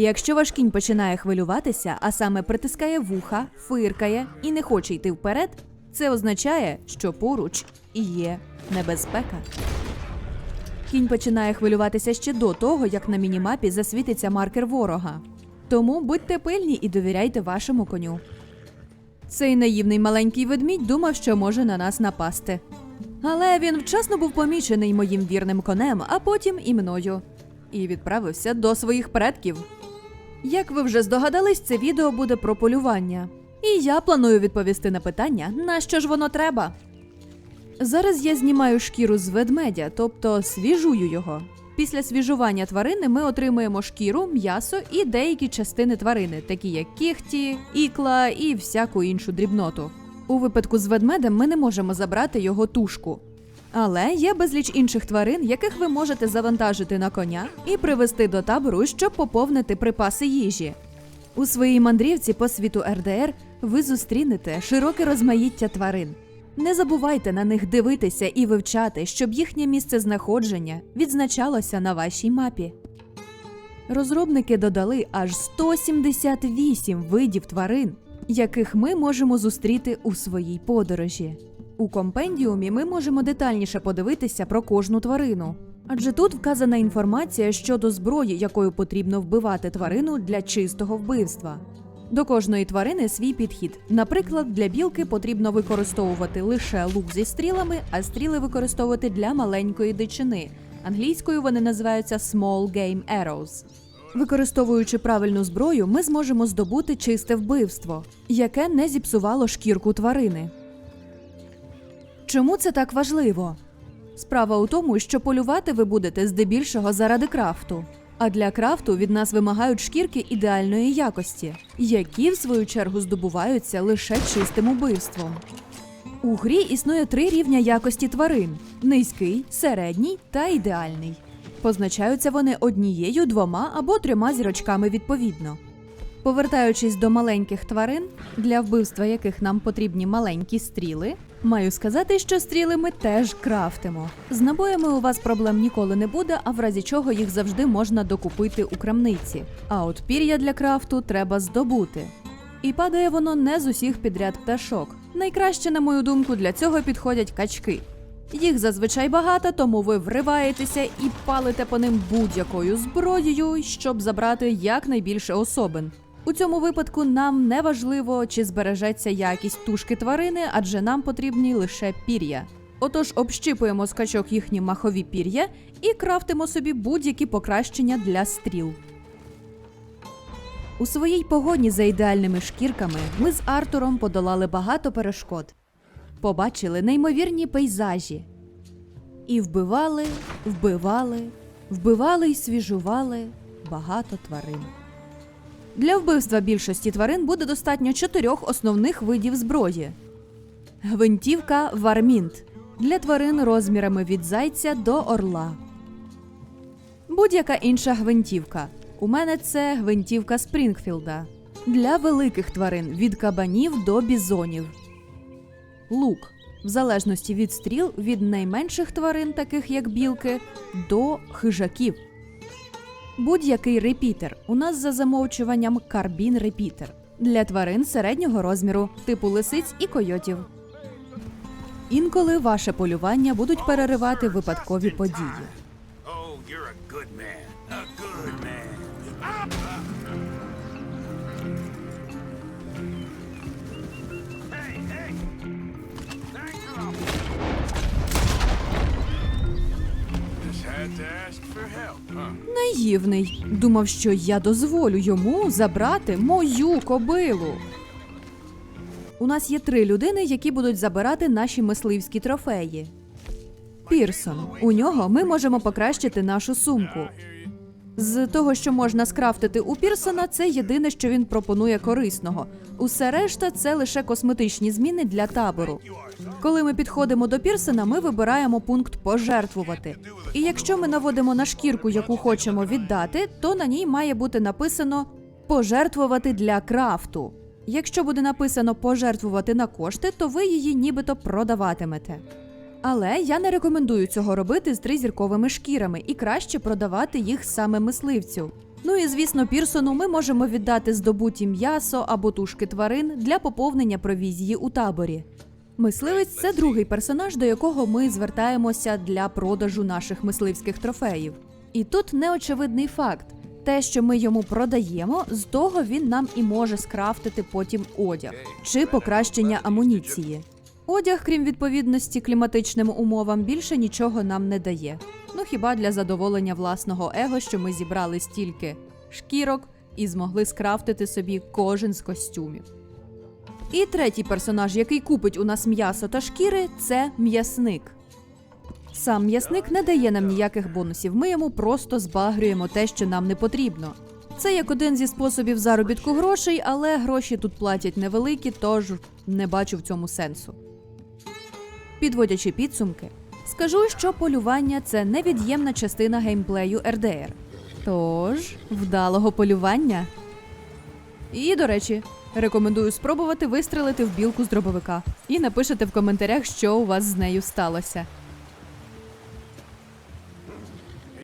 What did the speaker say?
Якщо ваш кінь починає хвилюватися, а саме притискає вуха, фиркає і не хоче йти вперед, це означає, що поруч є небезпека. Кінь починає хвилюватися ще до того, як на мінімапі засвітиться маркер ворога. Тому будьте пильні і довіряйте вашому коню. Цей наївний маленький ведмідь думав, що може на нас напасти. Але він вчасно був помічений моїм вірним конем, а потім і мною, і відправився до своїх предків. Як ви вже здогадались, це відео буде про полювання. І я планую відповісти на питання, на що ж воно треба. Зараз я знімаю шкіру з ведмедя, тобто свіжую його. Після свіжування тварини ми отримуємо шкіру, м'ясо і деякі частини тварини, такі як кіхті, ікла і всяку іншу дрібноту. У випадку з ведмедем ми не можемо забрати його тушку. Але є безліч інших тварин, яких ви можете завантажити на коня і привезти до табору, щоб поповнити припаси їжі. У своїй мандрівці по світу РДР ви зустрінете широке розмаїття тварин. Не забувайте на них дивитися і вивчати, щоб їхнє місце знаходження відзначалося на вашій мапі. Розробники додали аж 178 видів тварин, яких ми можемо зустріти у своїй подорожі. У компендіумі ми можемо детальніше подивитися про кожну тварину. Адже тут вказана інформація щодо зброї, якою потрібно вбивати тварину для чистого вбивства. До кожної тварини свій підхід. Наприклад, для білки потрібно використовувати лише лук зі стрілами, а стріли використовувати для маленької дичини. Англійською вони називаються Small Game Arrows. Використовуючи правильну зброю, ми зможемо здобути чисте вбивство, яке не зіпсувало шкірку тварини. Чому це так важливо? Справа у тому, що полювати ви будете здебільшого заради крафту. А для крафту від нас вимагають шкірки ідеальної якості, які в свою чергу здобуваються лише чистим убивством. У грі існує три рівня якості тварин: низький, середній та ідеальний. Позначаються вони однією, двома або трьома зірочками відповідно. Повертаючись до маленьких тварин, для вбивства яких нам потрібні маленькі стріли, маю сказати, що стріли ми теж крафтимо. З набоями у вас проблем ніколи не буде, а в разі чого їх завжди можна докупити у крамниці. А от пір'я для крафту треба здобути. І падає воно не з усіх підряд пташок. Найкраще, на мою думку, для цього підходять качки. Їх зазвичай багато, тому ви вриваєтеся і палите по ним будь-якою зброєю, щоб забрати якнайбільше особин. У цьому випадку нам не важливо, чи збережеться якість тушки тварини, адже нам потрібні лише пір'я. Отож, общипуємо з качок їхні махові пір'я і крафтимо собі будь-які покращення для стріл. У своїй погоні за ідеальними шкірками ми з Артуром подолали багато перешкод, побачили неймовірні пейзажі і вбивали, вбивали, вбивали й свіжували багато тварин. Для вбивства більшості тварин буде достатньо чотирьох основних видів зброї: гвинтівка Вармінт для тварин розмірами від зайця до орла. Будь-яка інша гвинтівка. У мене це гвинтівка Спрінгфілда для великих тварин від кабанів до бізонів. Лук в залежності від стріл від найменших тварин, таких як білки, до хижаків. Будь-який репітер у нас за замовчуванням карбін репітер для тварин середнього розміру, типу лисиць і койотів. Інколи ваше полювання будуть переривати випадкові події. Наївний думав, що я дозволю йому забрати мою кобилу. У нас є три людини, які будуть забирати наші мисливські трофеї. Пірсон. У нього ми можемо покращити нашу сумку. З того, що можна скрафтити у Пірсона, це єдине, що він пропонує корисного. Усе решта це лише косметичні зміни для табору. Коли ми підходимо до Пірсона, ми вибираємо пункт пожертвувати. І якщо ми наводимо на шкірку, яку хочемо віддати, то на ній має бути написано пожертвувати для крафту. Якщо буде написано пожертвувати на кошти, то ви її нібито продаватимете. Але я не рекомендую цього робити з тризірковими шкірами і краще продавати їх саме мисливцю. Ну і звісно, Пірсону ми можемо віддати здобуті м'ясо або тушки тварин для поповнення провізії у таборі. Мисливець це другий персонаж, до якого ми звертаємося для продажу наших мисливських трофеїв. І тут неочевидний факт: те, що ми йому продаємо, з того він нам і може скрафтити потім одяг чи покращення амуніції. Одяг, крім відповідності кліматичним умовам, більше нічого нам не дає. Ну хіба для задоволення власного его, що ми зібрали стільки шкірок і змогли скрафтити собі кожен з костюмів. І третій персонаж, який купить у нас м'ясо та шкіри, це м'ясник. Сам м'ясник не дає нам ніяких бонусів, ми йому просто збагрюємо те, що нам не потрібно. Це як один зі способів заробітку грошей, але гроші тут платять невеликі, тож не бачу в цьому сенсу. Підводячи підсумки, скажу, що полювання це невід'ємна частина геймплею RDR. Тож, вдалого полювання. І, до речі, рекомендую спробувати вистрелити в білку з дробовика. І напишете в коментарях, що у вас з нею сталося.